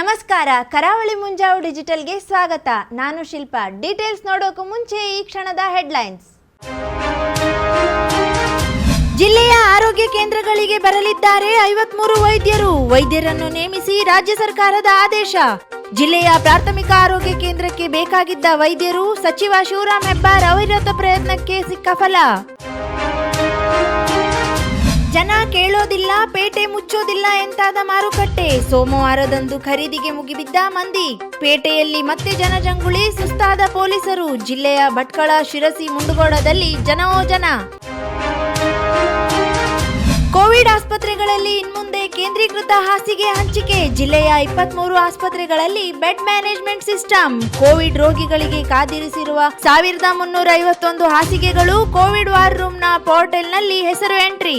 ನಮಸ್ಕಾರ, ಕರಾವಳಿ ಮುಂಜಾವು ಡಿಜಿಟಲ್ಗೆ ಸ್ವಾಗತ. ನಾನು ಶಿಲ್ಪ. ಡೀಟೇಲ್ಸ್ ನೋಡೋಕು ಮುಂಚೆ ಈ ಕ್ಷಣದ ಹೆಡ್ಲೈನ್ಸ್. ಜಿಲ್ಲೆಯ ಆರೋಗ್ಯ ಕೇಂದ್ರಗಳಿಗೆ ಬರಲಿದ್ದಾರೆ ಐವತ್ಮೂರು ವೈದ್ಯರು. ವೈದ್ಯರನ್ನು ನೇಮಿಸಿ ರಾಜ್ಯ ಸರ್ಕಾರದ ಆದೇಶ. ಜಿಲ್ಲೆಯ ಪ್ರಾಥಮಿಕ ಆರೋಗ್ಯ ಕೇಂದ್ರಕ್ಕೆ ಬೇಕಾಗಿದ್ದ ವೈದ್ಯರು ಸಚಿವ ಶಿವರಾಮ್ ಹೆಬ್ಬಾರ್ ಅವಿರತ ಪ್ರಯತ್ನಕ್ಕೆ ಸಿಕ್ಕ ಫಲ ಜನ ಕೇಳೋದಿಲ್ಲ, ಪೇಟೆ ಮುಚ್ಚೋದಿಲ್ಲ ಎಂತಾದ ಮಾರುಕಟ್ಟೆ. ಸೋಮವಾರದಂದು ಖರೀದಿಗೆ ಮುಗಿಬಿದ್ದ ಮಂದಿ. ಪೇಟೆಯಲ್ಲಿ ಮತ್ತೆ ಜನಜಂಗುಳಿ, ಸುಸ್ತಾದ ಪೊಲೀಸರು. ಜಿಲ್ಲೆಯ ಭಟ್ಕಳ, ಶಿರಸಿ, ಮುಂಡಗೋಡದಲ್ಲಿ ಜನವೋ ಜನ ಕೋವಿಡ್ ಆಸ್ಪತ್ರೆಗಳಲ್ಲಿ ಇನ್ಮುಂದೆ ಕೇಂದ್ರೀಕೃತ ಹಾಸಿಗೆ ಹಂಚಿಕೆ. ಜಿಲ್ಲೆಯ ಇಪ್ಪತ್ಮೂರು ಆಸ್ಪತ್ರೆಗಳಲ್ಲಿ ಬೆಡ್ ಮ್ಯಾನೇಜ್ಮೆಂಟ್ ಸಿಸ್ಟಮ್. ಕೋವಿಡ್ ರೋಗಿಗಳಿಗೆ ಕಾದಿರಿಸಿರುವ ಸಾವಿರದ ಮುನ್ನೂರ ಐವತ್ತೊಂದು ಹಾಸಿಗೆಗಳು ಕೋವಿಡ್ ವಾರ್ ರೂಮ್ನ ಪೋರ್ಟಲ್ನಲ್ಲಿ ಹೆಸರು ಎಂಟ್ರಿ.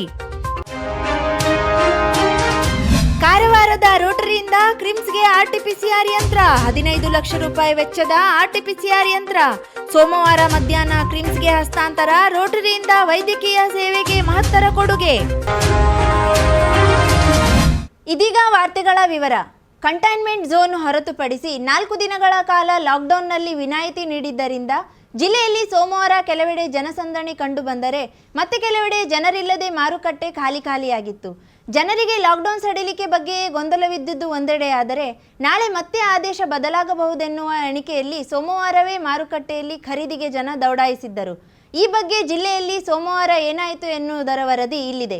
ಕಾರವಾರದ ರೋಟರಿಯಿಂದ ಕ್ರಿಮ್ಸ್ಗೆ ಆರ್ಟಿಪಿಸಿಆರ್ ಯಂತ್ರ. ಹದಿನೈದು ಲಕ್ಷ ರೂಪಾಯಿ ವೆಚ್ಚದ ಆರ್ಟಿಪಿಸಿಆರ್ ಯಂತ್ರ. ಸೋಮವಾರ ಮಧ್ಯಾಹ್ನ ಕ್ರಿಮ್ಸ್ಗೆ ಹಸ್ತಾಂತರ, ರೋಟರಿಯಿಂದ ವೈದ್ಯಕೀಯ ಸೇವೆಗೆ ಮಹತ್ತರ ಕೊಡುಗೆ. ಇದೀಗ ವಾರ್ತೆಗಳ ವಿವರ. ಕಂಟೈನ್ಮೆಂಟ್ ಝೋನ್ ಹೊರತುಪಡಿಸಿ ನಾಲ್ಕು ದಿನಗಳ ಕಾಲ ಲಾಕ್ಡೌನ್ನಲ್ಲಿ ವಿನಾಯಿತಿ ನೀಡಿದ್ದರಿಂದ ಜಿಲ್ಲೆಯಲ್ಲಿ ಸೋಮವಾರ ಕೆಲವೆಡೆ ಜನಸಂದಣಿ ಕಂಡುಬಂದರೆ ಮತ್ತೆ ಕೆಲವೆಡೆ ಜನರಿಲ್ಲದೆ ಮಾರುಕಟ್ಟೆ ಖಾಲಿ ಖಾಲಿಯಾಗಿತ್ತು. ಜನರಿಗೆ ಲಾಕ್ಡೌನ್ ಸಡಿಲಿಕೆ ಬಗ್ಗೆ ಗೊಂದಲವಿದ್ದುದು ಒಂದೆಡೆಯಾದರೆ ನಾಳೆ ಮತ್ತೆ ಆದೇಶ ಬದಲಾಗಬಹುದೆನ್ನುವ ಎಣಿಕೆಯಲ್ಲಿ ಸೋಮವಾರವೇ ಮಾರುಕಟ್ಟೆಯಲ್ಲಿ ಖರೀದಿಗೆ ಜನ ದೌಡಾಯಿಸಿದ್ದರು. ಈ ಬಗ್ಗೆ ಜಿಲ್ಲೆಯಲ್ಲಿ ಸೋಮವಾರ ಏನಾಯಿತು ಎನ್ನುವುದರ ವರದಿ ಇಲ್ಲಿದೆ.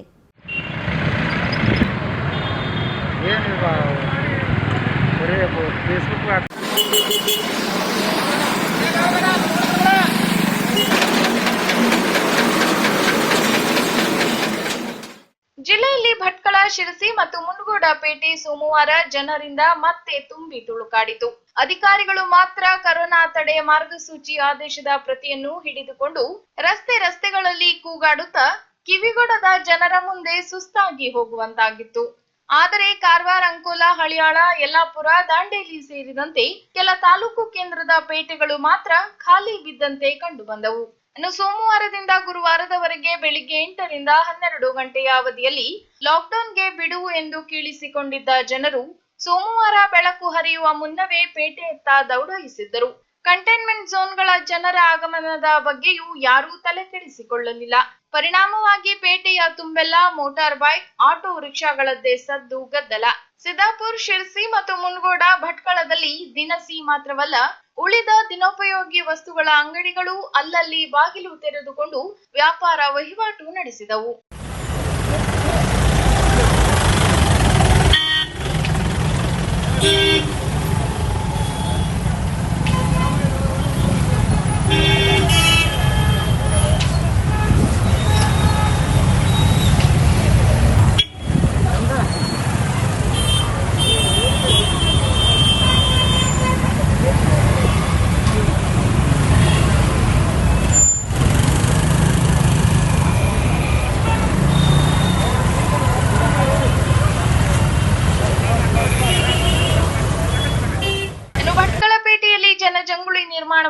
ಜಿಲ್ಲೆಯಲ್ಲಿ ಭಟ್ಕಳ, ಶಿರಸಿ ಮತ್ತು ಮುಂಡಗೋಡ ಪೇಟೆ ಸೋಮವಾರ ಜನರಿಂದ ಮತ್ತೆ ತುಂಬಿ ತುಳುಕಾಡಿತು. ಅಧಿಕಾರಿಗಳು ಮಾತ್ರ ಕರೋನಾ ತಡೆ ಮಾರ್ಗಸೂಚಿ ಆದೇಶದ ಪ್ರತಿಯನ್ನು ಹಿಡಿದುಕೊಂಡು ರಸ್ತೆ ರಸ್ತೆಗಳಲ್ಲಿ ಕೂಗಾಡುತ್ತಾ ಕಿವಿಗೊಡದ ಜನರ ಮುಂದೆ ಸುಸ್ತಾಗಿ ಹೋಗುವಂತಾಗಿತ್ತು. ಆದರೆ ಕಾರವಾರ, ಅಂಕೋಲ, ಹಳಿಯಾಳ, ಯಲ್ಲಾಪುರ, ದಾಂಡೇಲಿ ಸೇರಿದಂತೆ ಕೆಲ ತಾಲೂಕು ಕೇಂದ್ರದ ಪೇಟೆಗಳು ಮಾತ್ರ ಖಾಲಿ ಬಿದ್ದಂತೆ ಕಂಡು ಬಂದವು ಇನ್ನು ಸೋಮವಾರದಿಂದ ಗುರುವಾರದವರೆಗೆ ಬೆಳಿಗ್ಗೆ ಎಂಟರಿಂದ ಹನ್ನೆರಡು ಗಂಟೆಯ ಅವಧಿಯಲ್ಲಿ ಲಾಕ್ಡೌನ್ಗೆ ಬಿಡುವು ಎಂದು ಕೀಳಿಸಿಕೊಂಡಿದ್ದ ಜನರು ಸೋಮವಾರ ಬೆಳಕು ಹರಿಯುವ ಮುನ್ನವೇ ಪೇಟೆಯತ್ತ ದೌಡಾಯಿಸಿದ್ದರು. ಕಂಟೈನ್ಮೆಂಟ್ ಝೋನ್ಗಳ ಜನರ ಆಗಮನದ ಬಗ್ಗೆಯೂ ಯಾರೂ ತಲೆ ಕೆಡಿಸಿಕೊಳ್ಳಲಿಲ್ಲ ಪರಿಣಾಮವಾಗಿ ಪೇಟೆಯ ತುಂಬೆಲ್ಲ ಮೋಟಾರ್ ಬೈಕ್, ಆಟೋ ರಿಕ್ಷಾಗಳದ್ದೇ ಸದ್ದು ಗದ್ದಲ. ಸಿದ್ದಾಪುರ್, ಶಿರ್ಸಿ ಮತ್ತು ಮುನ್ಗೋಡ ಭಟ್ಕಳದಲ್ಲಿ ದಿನಸಿ ಮಾತ್ರವಲ್ಲ ಉಳಿದ ದಿನೋಪಯೋಗಿ ವಸ್ತುಗಳ ಅಂಗಡಿಗಳು ಅಲ್ಲಲ್ಲಿ ಬಾಗಿಲು ತೆರೆದುಕೊಂಡು ವ್ಯಾಪಾರ ವಹಿವಾಟು ನಡೆಸಿದವು.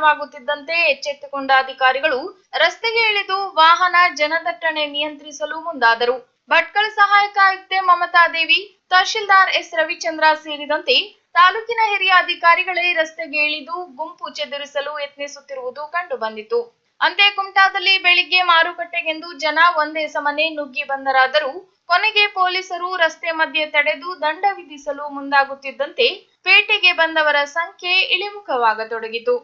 ನಿರ್ಮಾಣವಾಗುತ್ತಿದ್ದಂತೆ ಎಚ್ಚೆತ್ತುಕೊಂಡ ಅಧಿಕಾರಿಗಳು ರಸ್ತೆಗೆ ಇಳಿದು ವಾಹನ ಜನದಟ್ಟಣೆ ನಿಯಂತ್ರಿಸಲು ಮುಂದಾದರು. ಭಟ್ಕಳ ಸಹಾಯಕ ಆಯುಕ್ತೆ ಮಮತಾ ದೇವಿ, ತಹಶೀಲ್ದಾರ್ ಎಸ್ ರವಿಚಂದ್ರ ಸೇರಿದಂತೆ ತಾಲೂಕಿನ ಹಿರಿಯ ಅಧಿಕಾರಿಗಳೇ ರಸ್ತೆಗೆ ಇಳಿದು ಗುಂಪು ಚೆದರಿಸಲು ಯತ್ನಿಸುತ್ತಿರುವುದು ಕಂಡು ಬಂದಿತು ಅಂತೆ ಕುಮಟಾದಲ್ಲಿ ಬೆಳಿಗ್ಗೆ ಮಾರುಕಟ್ಟೆಗೆಂದು ಜನ ಒಂದೇ ಸಮನೆ ನುಗ್ಗಿ ಬಂದರಾದರೂ ಕೊನೆಗೆ ಪೊಲೀಸರು ರಸ್ತೆ ಮಧ್ಯೆ ತಡೆದು ದಂಡ ವಿಧಿಸಲು ಮುಂದಾಗುತ್ತಿದ್ದಂತೆ ಪೇಟೆಗೆ ಬಂದವರ ಸಂಖ್ಯೆ ಇಳಿಮುಖವಾಗತೊಡಗಿತು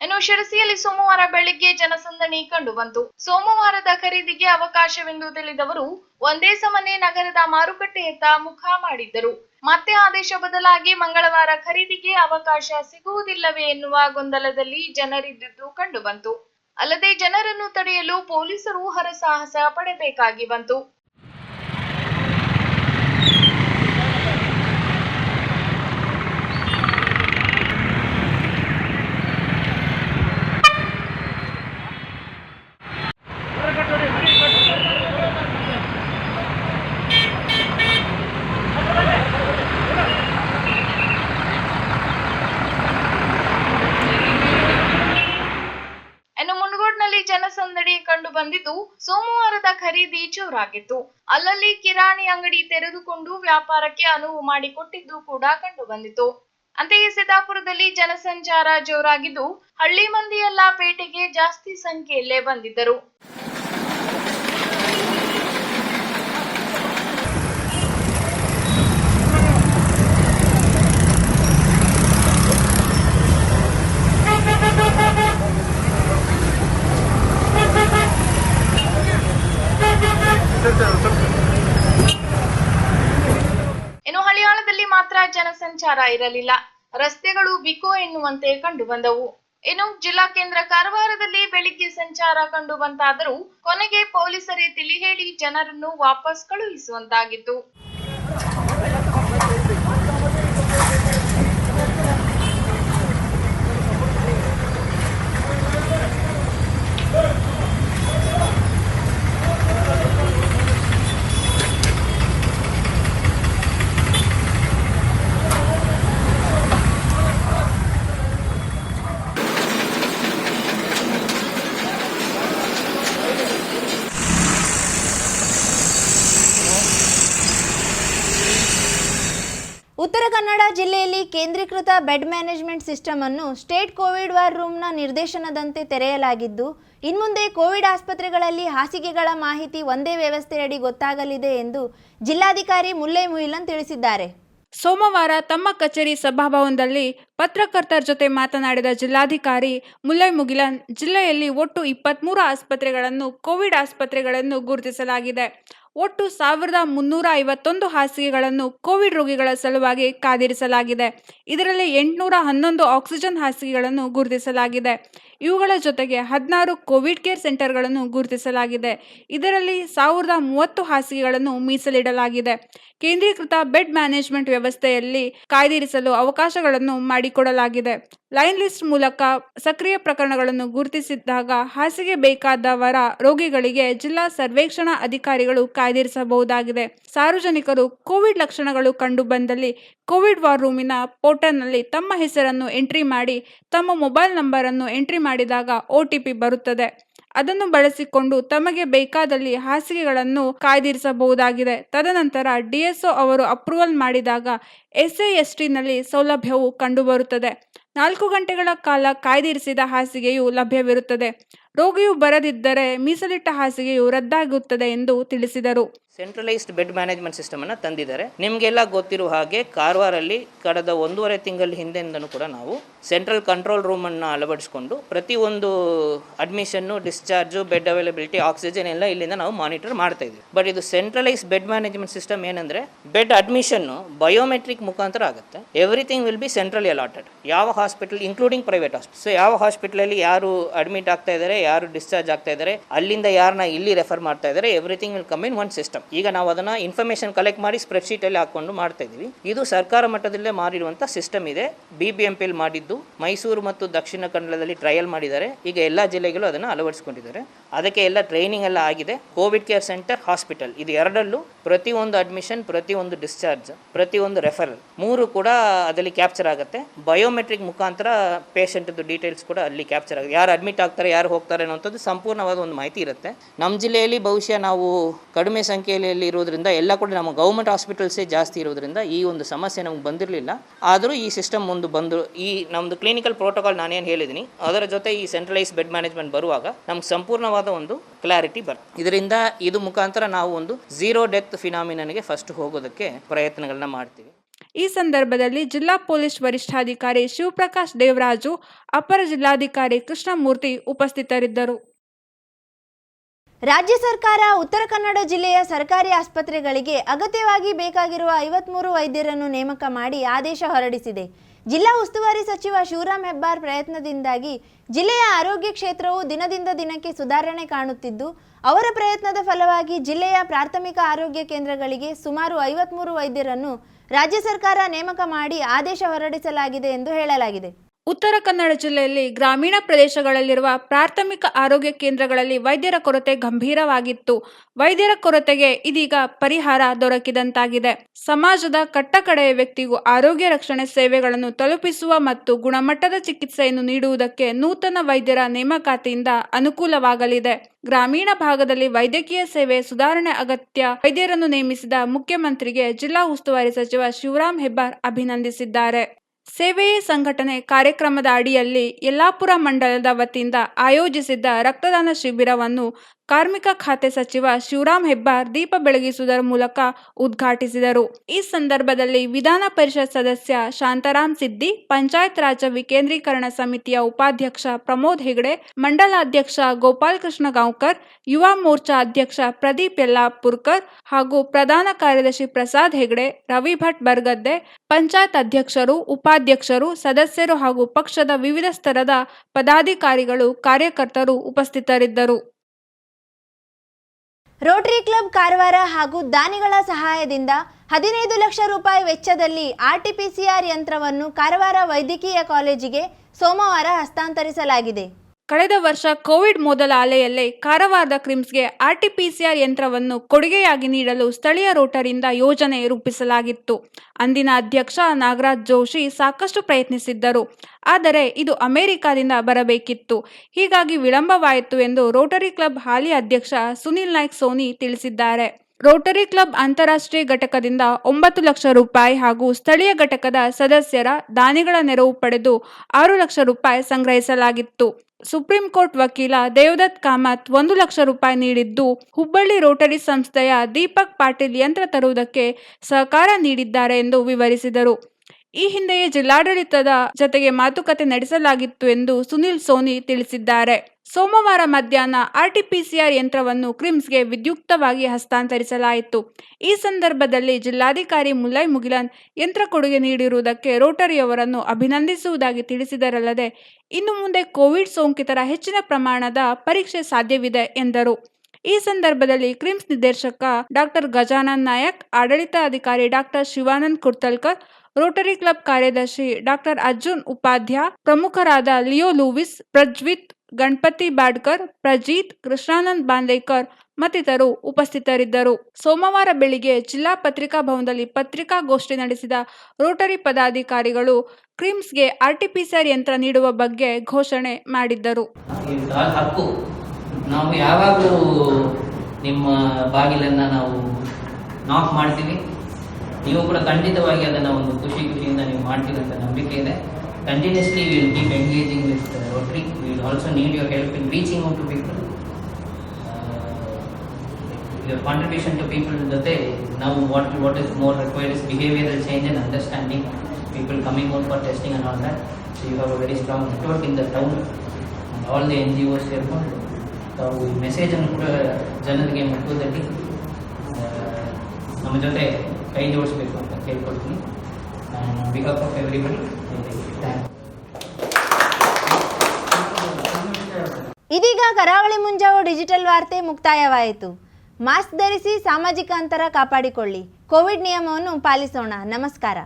ಇನ್ನು ಶಿರಸಿಯಲ್ಲಿ ಸೋಮವಾರ ಬೆಳಿಗ್ಗೆ ಜನಸಂದಣಿ ಕಂಡು ಬಂತು ಸೋಮವಾರದ ಖರೀದಿಗೆ ಅವಕಾಶವೆಂದು ತಿಳಿದವರು ಒಂದೇ ಸಮನೆ ನಗರದ ಮಾರುಕಟ್ಟೆಯತ್ತ ಮುಖ ಮಾಡಿದ್ದರು. ಮತ್ತೆ ಆದೇಶ ಬದಲಾಗಿ ಮಂಗಳವಾರ ಖರೀದಿಗೆ ಅವಕಾಶ ಸಿಗುವುದಿಲ್ಲವೇ ಎನ್ನುವ ಗೊಂದಲದಲ್ಲಿ ಜನರಿದ್ದುದು ಕಂಡುಬಂತು. ಅಲ್ಲದೆ ಜನರನ್ನು ತಡೆಯಲು ಪೊಲೀಸರು ಹರಸಾಹಸ ಪಡಬೇಕಾಗಿ ಬಂತು ತಡೆ ಕಂಡು ಬಂದಿದ್ದು ಸೋಮವಾರದ ಜೋರಾಗಿತ್ತು ಅಲ್ಲಲ್ಲಿ ಕಿರಾಣಿ ಅಂಗಡಿ ತೆರೆದುಕೊಂಡು ವ್ಯಾಪಾರಕ್ಕೆ ಅನುವು ಮಾಡಿಕೊಟ್ಟಿದ್ದು ಕೂಡ ಕಂಡು ಬಂದಿತು ಅಂತೆಯೇ ಸಿದ್ದಾಪುರದಲ್ಲಿ ಜನಸಂಚಾರ ಜೋರಾಗಿದ್ದು ಹಳ್ಳಿ ಮಂದಿಯೆಲ್ಲ ಪೇಟೆಗೆ ಜಾಸ್ತಿ ಸಂಖ್ಯೆಯಲ್ಲೇ ಬಂದಿದ್ದರು. ಮಾತ್ರ ಜನಸಂಚಾರ ಇರಲಿಲ್ಲ. ರಸ್ತೆಗಳು ಬಿಕೋ ಎನ್ನುವಂತೆ ಕಂಡು ಬಂದವು ಇನ್ನು ಜಿಲ್ಲಾ ಕೇಂದ್ರ ಕಾರವಾರದಲ್ಲಿ ಬೆಳಿಗ್ಗೆ ಸಂಚಾರ ಕಂಡು ಬಂತಾದರೂ ಕೊನೆಗೆ ಪೊಲೀಸರೇ ತಿಳಿ ಹೇಳಿ ಜನರನ್ನು ವಾಪಸ್ ಕಳುಹಿಸುವಂತಾಗಿತ್ತು. ಕನ್ನಡ ಜಿಲ್ಲೆಯಲ್ಲಿ ಕೇಂದ್ರೀಕೃತ ಬೆಡ್ ಮ್ಯಾನೇಜ್ಮೆಂಟ್ ಸಿಸ್ಟಮ್ ಅನ್ನು ಸ್ಟೇಟ್ ಕೋವಿಡ್ ವಾರ್ ರೂಮ್ನ ನಿರ್ದೇಶನದಂತೆ ತೆರೆಯಲಾಗಿದ್ದು, ಇನ್ಮುಂದೆ ಕೋವಿಡ್ ಆಸ್ಪತ್ರೆಗಳಲ್ಲಿ ಹಾಸಿಗೆಗಳ ಮಾಹಿತಿ ಒಂದೇ ವ್ಯವಸ್ಥೆಯಡಿ ಗೊತ್ತಾಗಲಿದೆ ಎಂದು ಜಿಲ್ಲಾಧಿಕಾರಿ ಮುಲ್ಲೈ ಮುಯಿಲನ್ ತಿಳಿಸಿದ್ದಾರೆ. ಸೋಮವಾರ ತಮ್ಮ ಕಚೇರಿ ಸಭಾಭವನದಲ್ಲಿ ಪತ್ರಕರ್ತರ ಜೊತೆ ಮಾತನಾಡಿದ ಜಿಲ್ಲಾಧಿಕಾರಿ ಮುಲ್ಲೈ ಮುಗಿಲನ್, ಜಿಲ್ಲೆಯಲ್ಲಿ ಒಟ್ಟು ಇಪ್ಪತ್ತ್ಮೂರು ಆಸ್ಪತ್ರೆಗಳನ್ನು ಕೋವಿಡ್ ಆಸ್ಪತ್ರೆಗಳನ್ನು ಗುರುತಿಸಲಾಗಿದೆ. ಒಟ್ಟು ಸಾವಿರದ ಮುನ್ನೂರ ಐವತ್ತೊಂದು ಹಾಸಿಗೆಗಳನ್ನು ಕೋವಿಡ್ ರೋಗಿಗಳ ಸಲುವಾಗಿ ಕಾದಿರಿಸಲಾಗಿದೆ. ಇದರಲ್ಲಿ ಎಂಟುನೂರ ಹನ್ನೊಂದು ಆಕ್ಸಿಜನ್ ಹಾಸಿಗೆಗಳನ್ನು ಗುರುತಿಸಲಾಗಿದೆ. ಇವುಗಳ ಜೊತೆಗೆ ಹದಿನಾರು ಕೋವಿಡ್ ಕೇರ್ ಸೆಂಟರ್ಗಳನ್ನು ಗುರುತಿಸಲಾಗಿದೆ. ಇದರಲ್ಲಿ ಸಾವಿರದ ಮೂವತ್ತು ಹಾಸಿಗೆಗಳನ್ನು ಮೀಸಲಿಡಲಾಗಿದೆ. ಕೇಂದ್ರೀಕೃತ ಬೆಡ್ ಮ್ಯಾನೇಜ್ಮೆಂಟ್ ವ್ಯವಸ್ಥೆಯಲ್ಲಿ ಕಾಯ್ದಿರಿಸಲು ಅವಕಾಶಗಳನ್ನು ಮಾಡಿಕೊಡಲಾಗಿದೆ. ಲೈನ್ ಲಿಸ್ಟ್ ಮೂಲಕ ಸಕ್ರಿಯ ಪ್ರಕರಣಗಳನ್ನು ಗುರುತಿಸಿದಾಗ ಹಾಸಿಗೆ ಬೇಕಾದವರ ರೋಗಿಗಳಿಗೆ ಜಿಲ್ಲಾ ಸರ್ವೇಕ್ಷಣಾ ಅಧಿಕಾರಿಗಳು ಕಾಯ್ದಿರಿಸಬಹುದಾಗಿದೆ. ಸಾರ್ವಜನಿಕರು ಕೋವಿಡ್ ಲಕ್ಷಣಗಳು ಕಂಡು ಬಂದಲ್ಲಿ ಕೋವಿಡ್ ವಾರ್ ರೂಮಿನ ಪೋರ್ಟಲ್ನಲ್ಲಿ ತಮ್ಮ ಹೆಸರನ್ನು ಎಂಟ್ರಿ ಮಾಡಿ, ತಮ್ಮ ಮೊಬೈಲ್ ನಂಬರನ್ನು ಎಂಟ್ರಿ ಮಾಡಿದಾಗ ಒ ಟಿ ಪಿ ಬರುತ್ತದೆ. ಅದನ್ನು ಬಳಸಿಕೊಂಡು ತಮಗೆ ಬೇಕಾದಲ್ಲಿ ಹಾಸಿಗೆಗಳನ್ನು ಕಾಯ್ದಿರಿಸಬಹುದಾಗಿದೆ. ತದನಂತರ ಡಿಎಸ್ಒ ಅವರು ಅಪ್ರೂವಲ್ ಮಾಡಿದಾಗ ಎಸ್ ಎ ಎಸ್ ಟಿನಲ್ಲಿ ಸೌಲಭ್ಯವು ಕಂಡುಬರುತ್ತದೆ. ನಾಲ್ಕು ಗಂಟೆಗಳ ಕಾಲ ಕಾಯ್ದಿರಿಸಿದ ಹಾಸಿಗೆಯು ಲಭ್ಯವಿರುತ್ತದೆ. ರೋಗಿಯು ಬರದಿದ್ದರೆ ಮೀಸಲಿಟ್ಟ ಹಾಸಿಗೆಯು ರದ್ದಾಗುತ್ತದೆ ಎಂದು ತಿಳಿಸಿದರು. ಸೆಂಟ್ರಲೈಸ್ಡ್ ಬೆಡ್ ಮ್ಯಾನೇಜ್ಮೆಂಟ್ ಸಿಸ್ಟಮ್ ಅನ್ನು ತಂದಿದ್ದಾರೆ. ನಿಮಗೆಲ್ಲ ಗೊತ್ತಿರುವ ಹಾಗೆ ಕಾರವಾರಲ್ಲಿ ಕಳೆದ ಒಂದೂವರೆ ತಿಂಗಳ ಹಿಂದೆಯಿಂದನೂ ಕೂಡ ನಾವು ಸೆಂಟ್ರಲ್ ಕಂಟ್ರೋಲ್ ರೂಮ್ ಅನ್ನು ಅಳವಡಿಸಿಕೊಂಡು ಪ್ರತಿಯೊಂದು admission, discharge, bed availability, oxygen ಎಲ್ಲ ಇಲ್ಲಿಂದ ನಾವು ಮಾನಿಟರ್ ಮಾಡ್ತಾ ಇದ್ದೀವಿ. ಬಟ್ ಇದು ಸೆಂಟ್ರಲೈಸ್ ಬೆಡ್ ಮ್ಯಾನೇಜ್ಮೆಂಟ್ ಸಿಸ್ಟಮ್ ಏನಂದ್ರೆ ಬೆಡ್ ಅಡ್ಮಿಷನ್ ಬಯೋಮೆಟ್ರಿಕ್ ಮುಖಾಂತರ ಆಗುತ್ತೆ. Everything will be centrally allotted. ಯಾವ hospital, including private hospital. So ಯಾವ ಹಾಸ್ಪಿಟಲಲ್ಲಿ ಯಾರು ಅಡ್ಮಿಟ್ ಆಗ್ತಾ ಇದ್ದಾರೆ ಯಾರು ಡಿಸ್ಚಾರ್ಜ್ ಆಗ್ತಾ ಇದ್ದಾರೆ, ಅಲ್ಲಿಂದ ಯಾರನ್ನ ಇಲ್ಲಿ ರೆಫರ್ ಮಾಡ್ತಾ ಇದ್ದಾರೆ everything will come in one system ಈಗ ನಾವು ಅದನ್ನ ಇನ್ಫಾರ್ಮೇಶನ್ ಕಲೆಕ್ಟ್ ಮಾಡಿ ಸ್ಪ್ರೆಡ್ ಅಲ್ಲಿ ಹಾಕೊಂಡು ಮಾಡ್ತಾ ಇದೀವಿ ಇದು ಸರ್ಕಾರ ಮಟ್ಟದಲ್ಲೇ ಮಾಡಿರುವಂತ ಸಿಸ್ಟಮ್ ಇದೆ. ಬಿ ಬಿ ಮಾಡಿದ್ದು, ಮೈಸೂರು ಮತ್ತು ದಕ್ಷಿಣ ಕನ್ನಡದಲ್ಲಿ ಟ್ರಯಲ್ ಮಾಡಿದ್ದಾರೆ. ಈಗ ಎಲ್ಲಾ ಜಿಲ್ಲೆಗಳು ಅದನ್ನ ಅಳವಡಿಸಿಕೊಂಡಿದ್ದಾರೆ. ಅದಕ್ಕೆ ಎಲ್ಲ ಟ್ರೈನಿಂಗ್ ಎಲ್ಲ ಆಗಿದೆ. ಕೋವಿಡ್ ಕೇರ್ ಸೆಂಟರ್ ಹಾಸ್ಪಿಟಲ್ ಇದು ಎರಡಲ್ಲೂ ಪ್ರತಿಯೊಂದು ಅಡ್ಮಿಷನ್ ಪ್ರತಿಯೊಂದು ಡಿಸ್ಚಾರ್ಜ್ ಪ್ರತಿಯೊಂದು ರೆಫರಲ್ ಮೂರು ಕೂಡ ಅದರಲ್ಲಿ ಕ್ಯಾಪ್ಚರ್ ಆಗುತ್ತೆ. ಬಯೋಮೆಟ್ರಿಕ್ ಮುಖಾಂತರ ಪೇಷಂಟ್ದು ಡೀಟೇಲ್ಸ್ ಕೂಡ ಅಲ್ಲಿ ಕ್ಯಾಪ್ಚರ್ ಆಗುತ್ತೆ. ಯಾರು ಅಡ್ಮಿಟ್ ಆಗ್ತಾರೆ, ಯಾರು ಹೋಗ್ತಾರೆ ಅನ್ನೋಂಥದ್ದು ಸಂಪೂರ್ಣವಾದ ಒಂದು ಮಾಹಿತಿ ಇರುತ್ತೆ. ನಮ್ಮ ಜಿಲ್ಲೆಯಲ್ಲಿ ಬಹುಶಃ ನಾವು ಕಡಿಮೆ ಸಂಖ್ಯೆಯಲ್ಲಿ ಇರೋದ್ರಿಂದ ಎಲ್ಲ ಕೂಡ ನಮ್ಮ ಗೌರ್ಮೆಂಟ್ ಹಾಸ್ಪಿಟಲ್ಸೇ ಜಾಸ್ತಿ ಇರೋದ್ರಿಂದ ಈ ಒಂದು ಸಮಸ್ಯೆ ನಮ್ಗೆ ಬಂದಿರಲಿಲ್ಲ. ಆದರೂ ಈ ಸಿಸ್ಟಮ್ ಒಂದು ಬಂದು ಈ ನಮ್ಮದು ಕ್ಲಿನಿಕಲ್ ಪ್ರೋಟೋಕಾಲ್ ನಾನೇನು ಹೇಳಿದ್ದೀನಿ, ಅದರ ಜೊತೆ ಈ ಸೆಂಟ್ರಲೈಸ್ ಬೆಡ್ ಮ್ಯಾನೇಜ್ಮೆಂಟ್ ಬರುವಾಗ ನಮ್ಗೆ ಸಂಪೂರ್ಣವಾದ ಒಂದು ಕ್ಲಾರಿಟಿ ಬರ್ತದೆ ಇದರಿಂದ ಇದು ಮುಖಾಂತರ ನಾವು ಒಂದು ಝೀರೋ ಡೆತ್ ಫಿನಾಮಿನನ್ಗೆ ಫಸ್ಟ್ ಹೋಗೋದಕ್ಕೆ ಪ್ರಯತ್ನಗಳನ್ನ ಮಾಡ್ತೀವಿ. ಈ ಸಂದರ್ಭದಲ್ಲಿ ಜಿಲ್ಲಾ ಪೊಲೀಸ್ ವರಿಷ್ಠಾಧಿಕಾರಿ ಶಿವಪ್ರಕಾಶ್ ದೇವರಾಜು, ಅಪರ ಜಿಲ್ಲಾಧಿಕಾರಿ ಕೃಷ್ಣಮೂರ್ತಿ ಉಪಸ್ಥಿತರಿದ್ದರು. ರಾಜ್ಯ ಸರ್ಕಾರ ಉತ್ತರ ಕನ್ನಡ ಜಿಲ್ಲೆಯ ಸರ್ಕಾರಿ ಆಸ್ಪತ್ರೆಗಳಿಗೆ ಅಗತ್ಯವಾಗಿ ಬೇಕಾಗಿರುವ ಐವತ್ಮೂರು ವೈದ್ಯರನ್ನು ನೇಮಕ ಮಾಡಿ ಆದೇಶ ಹೊರಡಿಸಿದೆ. ಜಿಲ್ಲಾ ಉಸ್ತುವಾರಿ ಸಚಿವ ಶಿವರಾಮ್ ಹೆಬ್ಬಾರ್ ಪ್ರಯತ್ನದಿಂದಾಗಿ ಜಿಲ್ಲೆಯ ಆರೋಗ್ಯ ಕ್ಷೇತ್ರವು ದಿನದಿಂದ ದಿನಕ್ಕೆ ಸುಧಾರಣೆ ಕಾಣುತ್ತಿದ್ದು, ಅವರ ಪ್ರಯತ್ನದ ಫಲವಾಗಿ ಜಿಲ್ಲೆಯ ಪ್ರಾಥಮಿಕ ಆರೋಗ್ಯ ಕೇಂದ್ರಗಳಿಗೆ ಸುಮಾರು ಐವತ್ಮೂರು ವೈದ್ಯರನ್ನು ರಾಜ್ಯ ಸರ್ಕಾರ ನೇಮಕ ಮಾಡಿ ಆದೇಶ ಹೊರಡಿಸಲಾಗಿದೆ ಎಂದು ಹೇಳಲಾಗಿದೆ. ಉತ್ತರ ಕನ್ನಡ ಜಿಲ್ಲೆಯಲ್ಲಿ ಗ್ರಾಮೀಣ ಪ್ರದೇಶಗಳಲ್ಲಿರುವ ಪ್ರಾಥಮಿಕ ಆರೋಗ್ಯ ಕೇಂದ್ರಗಳಲ್ಲಿ ವೈದ್ಯರ ಕೊರತೆ ಗಂಭೀರವಾಗಿತ್ತು. ವೈದ್ಯರ ಕೊರತೆಗೆ ಇದೀಗ ಪರಿಹಾರ ದೊರಕಿದಂತಾಗಿದೆ. ಸಮಾಜದ ಕಟ್ಟಕಡೆಯ ವ್ಯಕ್ತಿಗೂ ಆರೋಗ್ಯ ರಕ್ಷಣೆ ಸೇವೆಗಳನ್ನು ತಲುಪಿಸುವ ಮತ್ತು ಗುಣಮಟ್ಟದ ಚಿಕಿತ್ಸೆಯನ್ನು ನೀಡುವುದಕ್ಕೆ ನೂತನ ವೈದ್ಯರ ನೇಮಕಾತಿಯಿಂದ ಅನುಕೂಲವಾಗಲಿದೆ. ಗ್ರಾಮೀಣ ಭಾಗದಲ್ಲಿ ವೈದ್ಯಕೀಯ ಸೇವೆ ಸುಧಾರಣೆ ಅಗತ್ಯ. ವೈದ್ಯರನ್ನು ನೇಮಿಸಿದ ಮುಖ್ಯಮಂತ್ರಿಗೆ ಜಿಲ್ಲಾ ಉಸ್ತುವಾರಿ ಸಚಿವ ಶಿವರಾಮ್ ಹೆಬ್ಬಾರ್ ಅಭಿನಂದಿಸಿದ್ದಾರೆ. ಸೇವೆಯೇ ಸಂಘಟನೆ ಕಾರ್ಯಕ್ರಮದ ಅಡಿಯಲ್ಲಿ ಯಲ್ಲಾಪುರ ಮಂಡಲದ ವತಿಯಿಂದ ಆಯೋಜಿಸಿದ್ದ ರಕ್ತದಾನ ಶಿಬಿರವನ್ನು ಕಾರ್ಮಿಕ ಖಾತೆ ಸಚಿವ ಶಿವರಾಮ್ ಹೆಬ್ಬಾರ್ ದೀಪ ಬೆಳಗಿಸುವುದರ ಮೂಲಕ ಉದ್ಘಾಟಿಸಿದರು. ಈ ಸಂದರ್ಭದಲ್ಲಿ ವಿಧಾನ ಪರಿಷತ್ ಸದಸ್ಯ ಶಾಂತಾರಾಮ್ ಸಿದ್ದಿ, ಪಂಚಾಯತ್ ರಾಜ್ ವಿಕೇಂದ್ರೀಕರಣ ಸಮಿತಿಯ ಉಪಾಧ್ಯಕ್ಷ ಪ್ರಮೋದ್ ಹೆಗಡೆ, ಮಂಡಲಾಧ್ಯಕ್ಷ ಗೋಪಾಲ್ ಕೃಷ್ಣ ಗಾಂವ್ಕರ್, ಯುವ ಮೋರ್ಚಾ ಅಧ್ಯಕ್ಷ ಪ್ರದೀಪ್ ಯಲ್ಲಾಪುರ್ಕರ್ ಹಾಗೂ ಪ್ರಧಾನ ಕಾರ್ಯದರ್ಶಿ ಪ್ರಸಾದ್ ಹೆಗಡೆ ರವಿ ಭಟ್ ಬರ್ಗದ್ದೆ, ಪಂಚಾಯತ್ ಅಧ್ಯಕ್ಷರು, ಉಪಾಧ್ಯಕ್ಷರು, ಸದಸ್ಯರು ಹಾಗೂ ಪಕ್ಷದ ವಿವಿಧ ಸ್ತರದ ಪದಾಧಿಕಾರಿಗಳು, ಕಾರ್ಯಕರ್ತರು ಉಪಸ್ಥಿತರಿದ್ದರು. ರೋಟರಿ ಕ್ಲಬ್ ಕಾರವಾರ ಹಾಗೂ ದಾನಿಗಳ ಸಹಾಯದಿಂದ ಹದಿನೈದು ಲಕ್ಷ ರೂಪಾಯಿ ವೆಚ್ಚದಲ್ಲಿ ಆರ್ಟಿಪಿಸಿಆರ್ ಯಂತ್ರವನ್ನು ಕಾರವಾರ ವೈದ್ಯಕೀಯ ಕಾಲೇಜಿಗೆ ಸೋಮವಾರ ಹಸ್ತಾಂತರಿಸಲಾಗಿದೆ. ಕಳೆದ ವರ್ಷ ಕೋವಿಡ್ ಮೊದಲ ಅಲೆಯಲ್ಲೇ ಕಾರವಾರದ ಕ್ರಿಮ್ಸ್ಗೆ ಆರ್ಟಿಪಿಸಿಆರ್ ಯಂತ್ರವನ್ನು ಕೊಡುಗೆಯಾಗಿ ನೀಡಲು ಸ್ಥಳೀಯ ರೋಟರಿಂದ ಯೋಜನೆ ರೂಪಿಸಲಾಗಿತ್ತು. ಅಂದಿನ ಅಧ್ಯಕ್ಷ ನಾಗರಾಜ್ ಜೋಶಿ ಸಾಕಷ್ಟು ಪ್ರಯತ್ನಿಸಿದ್ದರು. ಆದರೆ ಇದು ಅಮೆರಿಕಾದಿಂದ ಬರಬೇಕಿತ್ತು. ಹೀಗಾಗಿ ವಿಳಂಬವಾಯಿತು ಎಂದು ರೋಟರಿ ಕ್ಲಬ್ ಹಾಲಿ ಅಧ್ಯಕ್ಷ ಸುನಿಲ್ ನಾಯ್ಕ್ ಸೋನಿ ತಿಳಿಸಿದ್ದಾರೆ. ರೋಟರಿ ಕ್ಲಬ್ ಅಂತಾರಾಷ್ಟ್ರೀಯ ಘಟಕದಿಂದ ಒಂಬತ್ತು ಲಕ್ಷ ರೂಪಾಯಿ ಹಾಗೂ ಸ್ಥಳೀಯ ಘಟಕದ ಸದಸ್ಯರ ದಾನಿಗಳ ನೆರವು ಪಡೆದು ಆರು ಲಕ್ಷ ರೂಪಾಯಿ ಸಂಗ್ರಹಿಸಲಾಗಿತ್ತು. ಸುಪ್ರೀಂ ಕೋರ್ಟ್ ವಕೀಲ ದೇವದತ್ ಕಾಮತ್ ಒಂದು ಲಕ್ಷ ರೂಪಾಯಿ ನೀಡಿದ್ದು, ಹುಬ್ಬಳ್ಳಿ ರೋಟರಿ ಸಂಸ್ಥೆಯ ದೀಪಕ್ ಪಾಟೀಲ್ ಯಂತ್ರ ತರುವುದಕ್ಕೆ ಸಹಕಾರ ನೀಡಿದ್ದಾರೆ ಎಂದು ವಿವರಿಸಿದರು. ಈ ಹಿಂದೆಯೇ ಜಿಲ್ಲಾಡಳಿತದ ಜತೆಗೆ ಮಾತುಕತೆ ನಡೆಸಲಾಗಿತ್ತು ಎಂದು ಸುನಿಲ್ ಸೋನಿ ತಿಳಿಸಿದ್ದಾರೆ. ಸೋಮವಾರ ಮಧ್ಯಾಹ್ನ ಆರ್ಟಿಪಿಸಿಆರ್ ಯಂತ್ರವನ್ನು ಕ್ರಿಮ್ಸ್ಗೆ ವಿದ್ಯುಕ್ತವಾಗಿ ಹಸ್ತಾಂತರಿಸಲಾಯಿತು. ಈ ಸಂದರ್ಭದಲ್ಲಿ ಜಿಲ್ಲಾಧಿಕಾರಿ ಮುಲ್ಲೈ ಮುಗಿಲನ್ ಯಂತ್ರ ಕೊಡುಗೆ ನೀಡಿರುವುದಕ್ಕೆ ರೋಟರಿಯವರನ್ನು ಅಭಿನಂದಿಸುವುದಾಗಿ ತಿಳಿಸಿದರಲ್ಲದೆ, ಇನ್ನು ಮುಂದೆ ಕೋವಿಡ್ ಸೋಂಕಿತರ ಹೆಚ್ಚಿನ ಪ್ರಮಾಣದ ಪರೀಕ್ಷೆ ಸಾಧ್ಯವಿದೆ ಎಂದರು. ಈ ಸಂದರ್ಭದಲ್ಲಿ ಕ್ರಿಮ್ಸ್ ನಿರ್ದೇಶಕ ಡಾಕ್ಟರ್ ಗಜಾನನ್ ನಾಯಕ್, ಆಡಳಿತಾಧಿಕಾರಿ doctor Shivanand Kurtalkar, rotary club ಕಾರ್ಯದರ್ಶಿ ಡಾಕ್ಟರ್ ಅರ್ಜುನ್ ಉಪಾಧ್ಯ, ಪ್ರಮುಖರಾದ ಲಿಯೋ ಲೂವಿಸ್ ಪ್ರಜ್ವಿತ್ ಗಣಪತಿ ಬಾಡ್ಕರ್, ಪ್ರಜೀತ್, ಕೃಷ್ಣಾನಂದ್ ಬಾಂದೇಕರ್ ಮತ್ತಿತರರು ಉಪಸ್ಥಿತರಿದ್ದರು. ಸೋಮವಾರ ಬೆಳಿಗ್ಗೆ ಜಿಲ್ಲಾ ಪತ್ರಿಕಾ ಭವನದಲ್ಲಿ ಪತ್ರಿಕಾಗೋಷ್ಠಿ ನಡೆಸಿದ ರೋಟರಿ ಪದಾಧಿಕಾರಿಗಳು ಕ್ರಿಮ್ಸ್ಗೆ ಆರ್ಟಿಪಿಸಿಆರ್ ಯಂತ್ರ ನೀಡುವ ಬಗ್ಗೆ ಘೋಷಣೆ ಮಾಡಿದ್ದರು. ಹಕ್ಕು. ನಾವು ಯಾವಾಗಲೂ ನಿಮ್ಮ ಬಾಗಿಲನ್ನು ನಾವು ನಾಕ್ ಮಾಡ್ತೀವಿ. ನೀವು ಕೂಡ ಖಂಡಿತವಾಗಿ ಅದನ್ನು ಒಂದು ಖುಷಿ ಖುಷಿಯಿಂದ ನೀವು ಮಾಡ್ತೀರಿ ಅಂತ ನಂಬಿಕೆ ಇದೆ. continuously will keep engaging with Rotary will also need your help in reaching out to people your contribution to people ಜೊತೆ ನಾವು what what is more required is behavioural change and understanding people coming out for testing and all that so you have a very strong network in the town and all the N G Os ಸೇರ್ಕೊಂಡು ತಾವು ಈ ಮೆಸೇಜನ್ನು ಕೂಡ ಜನರಿಗೆ ಮುಟ್ಟುವುದರಲ್ಲಿ ಆ, ನಮ್ಮ ಜೊತೆ ಕೈ ಜೋಡಿಸ್ಬೇಕು ಅಂತ ಕೇಳ್ಕೊಳ್ತೀನಿ ಬಿಕಾಸ್ ಆಫ್ ಎವ್ರಿಬಡಿ ಇದೀಗ ಕರಾವಳಿ ಮುಂಜಾವು ಡಿಜಿಟಲ್ ವಾರ್ತೆ ಮುಕ್ತಾಯವಾಯಿತು. ಮಾಸ್ಕ್ ಧರಿಸಿ ಸಾಮಾಜಿಕ ಅಂತರ ಕಾಪಾಡಿಕೊಳ್ಳಿ. ಕೋವಿಡ್ ನಿಯಮವನ್ನು ಪಾಲಿಸೋಣ. ನಮಸ್ಕಾರ.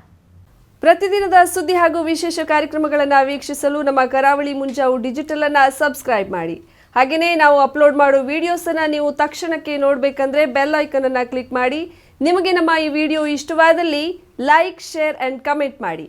ಪ್ರತಿದಿನದ ಸುದ್ದಿ ಹಾಗೂ ವಿಶೇಷ ಕಾರ್ಯಕ್ರಮಗಳನ್ನು ವೀಕ್ಷಿಸಲು ನಮ್ಮ ಕರಾವಳಿ ಮುಂಜಾವು ಡಿಜಿಟಲ್ ಅನ್ನು ಸಬ್ಸ್ಕ್ರೈಬ್ ಮಾಡಿ. ಹಾಗೆಯೇ ನಾವು ಅಪ್ಲೋಡ್ ಮಾಡೋ ವಿಡಿಯೋಸನ್ನು ನೀವು ತಕ್ಷಣಕ್ಕೆ ನೋಡಬೇಕಂದ್ರೆ ಬೆಲ್ ಐಕನ್ ಅನ್ನು ಕ್ಲಿಕ್ ಮಾಡಿ. ನಿಮಗೆ ನಮ್ಮ ಈ ವಿಡಿಯೋ ಇಷ್ಟವಾದಲ್ಲಿ ಲೈಕ್, ಶೇರ್ ಅಂಡ್ ಕಮೆಂಟ್ ಮಾಡಿ.